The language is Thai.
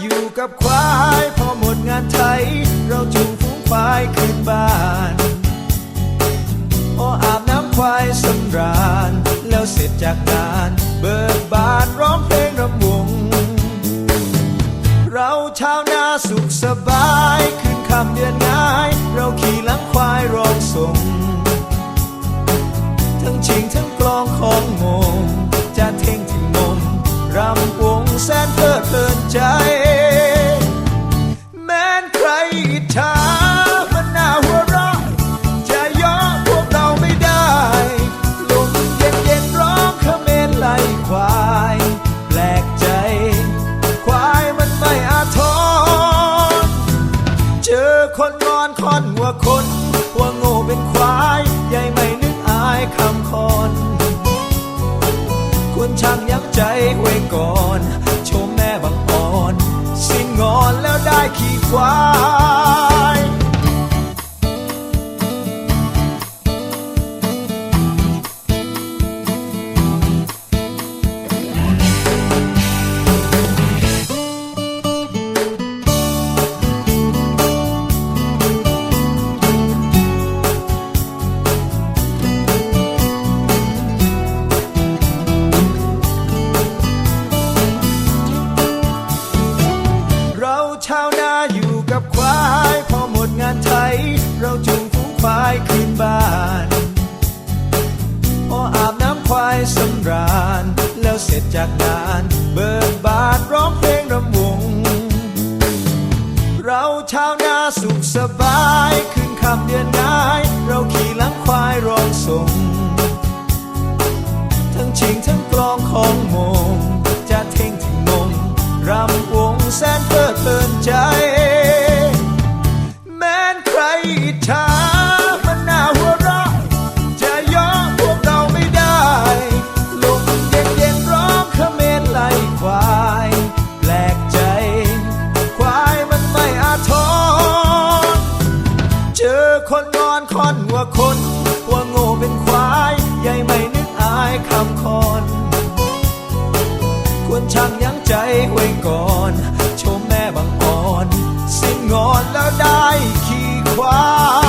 อยู่กับควาย พอหมดงานไทย เราจูงฝูงควายขึ้นบ้านพออาบน้ำควายสำราญ แล้วเสร็จจากงาน เบิกบานร้องเพลงรำวง เราชาวนาสุขสบายขึ้นคำเดือนง่าย เราขี่หลังควายร้องส่ง ทั้งชิงทั้งกลองของงง คนนอนคอนหัวคน ว่าโง่เป็นควายใหญ่ไม่นึกอายคำคอนควรช่างยั้งใจไว้ก่อน ชมแม่บังอ่อน สิ้นงอนแล้วได้ขี่ควาย กับควายพอหมดงานไทย เราจูงฝูงควายขึ้นบ้านพออาบน้ำควายสำราญ แล้วเสร็จจากงาน เบิกบานร้องเพลงรำวง เราชาวนาสุขสบายขึ้นคำเดือนง่ายเราขี่หลังควายร้องส่งทั้งชิงทั้งกลองของมงจะเท่งถึงนมรำวงแสนเพลิดเพลินใจ คำคอนควรช่างยั้งใจไว้ก่อน ชมแม่บังอ่อน สิ้นงอนแล้วได้ขี่ควา